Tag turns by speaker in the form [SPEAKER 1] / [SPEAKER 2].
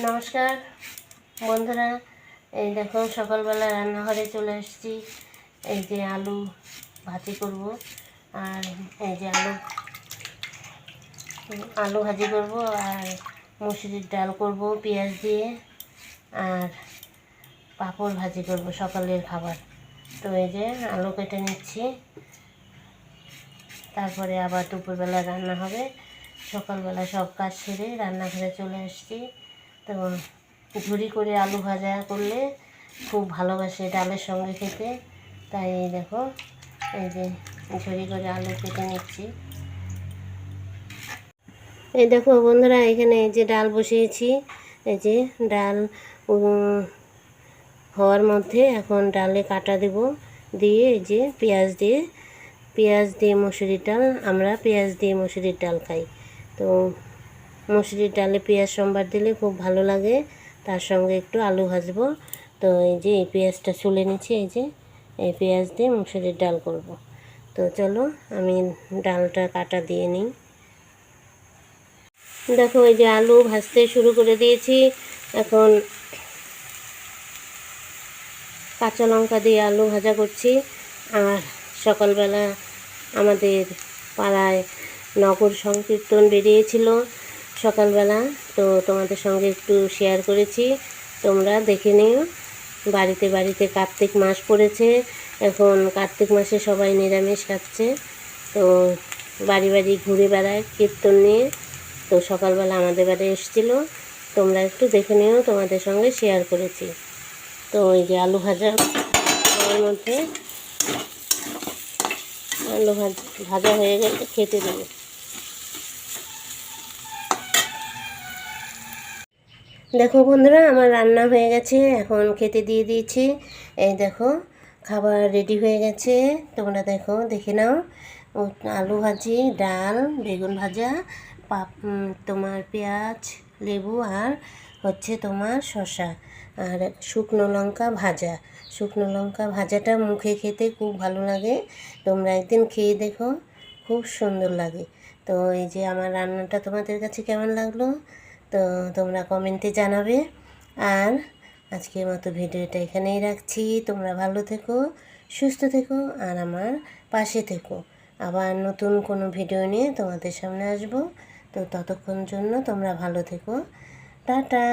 [SPEAKER 1] নমস্কার। বন্ধুরা, এই দেখুন, সকালবেলা রান্নাঘরে চলে এসেছি। এই যে আলু ভাজি করব, আর এই যে আলু আলু ভাজি করব, আর মুসুরির ডাল করব, পেঁয়াজ দিয়ে, আর পাঁপড় ভাজি করব, সকালের খাবার। তো এই যে আলু কেটে নিচ্ছি। তারপরে আবার দুপুরবেলা রান্না হবে। সকালবেলা সব কাজ সেরে রান্নাঘরে চলে এসেছি। তো ঝুরি করে আলু ভাজা করলে খুব ভালোবাসে ডালের সঙ্গে খেতে। তাই এই দেখো, এই যে ঝুড়ি করে আলু কেটে নিচ্ছি। এই দেখো বন্ধুরা, এখানে এই যে ডাল বসিয়েছি। এই যে ডাল হওয়ার মধ্যে এখন ডালে কাটা দেব। দিয়ে এই যে পেঁয়াজ দিয়ে পেঁয়াজ দিয়ে মুসুরির ডাল, আমরা পেঁয়াজ দিয়ে মুসুরির ডাল খাই। তো মুসুরির ডালে পেঁয়াজ সম্বার দিলে খুব ভালো লাগে। তার সঙ্গে একটু আলু ভাজবো। তো এই যে এই পেঁয়াজটা ছুলে নিচ্ছি, এই যে এই পেঁয়াজ দিয়ে মুসুরির ডাল করব। তো চলো আমি ডালটা কাটা দিয়ে নিই। দেখো এই যে আলু ভাজতে শুরু করে দিয়েছি। এখন কাঁচা লঙ্কা দিয়ে আলু ভাজা করছি। আর সকালবেলা আমাদের পাড়ায় নগর সংকীর্তন বেরিয়েছিল। সকালবেলা, তো তোমাদের সঙ্গে একটু শেয়ার করেছি। তোমরা দেখে নিও। বাড়িতে বাড়িতে কার্তিক মাস পড়েছে। এখন কার্তিক মাসে সবাই নিরামিষ খাচ্ছে। তো বাড়ি বাড়ি ঘুরে বেড়ায়, কীর্তন নিয়ে। তো সকালবেলা আমাদের বাড়ি এসেছিল। তোমরা একটু দেখে নিও, তোমাদের সঙ্গে শেয়ার করেছি। তো ওই যে আলু ভাজা মধ্যে আলু ভাজ, ভাজা হয়ে গেলে খেতে দেবে। দেখো বন্ধুরা, আমার রান্না হয়ে গেছে। এখন খেতে দিয়ে দিয়েছি। এই দেখো, খাবার রেডি হয়ে গেছে। তোমরা দেখো, দেখে নাও। আলু ভাজি, ডাল, বেগুন ভাজা, পাপ তোমার পেঁয়াজ, লেবু আর হচ্ছে তোমার শসা আর শুকনো লঙ্কা ভাজা। শুকনো লঙ্কা ভাজাটা মুখে খেতে খুব ভালো লাগে। তোমরা একদিন খেয়ে দেখো, খুব সুন্দর লাগে। তো এই যে আমার রান্নাটা তোমাদের কাছে কেমন লাগল? তো তোমরা কমেন্টে জানাবে। আর আজকের মতো ভিডিওটা এখানেই রাখছি। তোমরা ভালো থেকো, সুস্থ থেকো, আর আমার পাশে থেকো। আবার নতুন কোনো ভিডিও নিয়ে তোমাদের সামনে আসব। তো ততক্ষণ জন্য তোমরা ভালো থেকো। টাটা!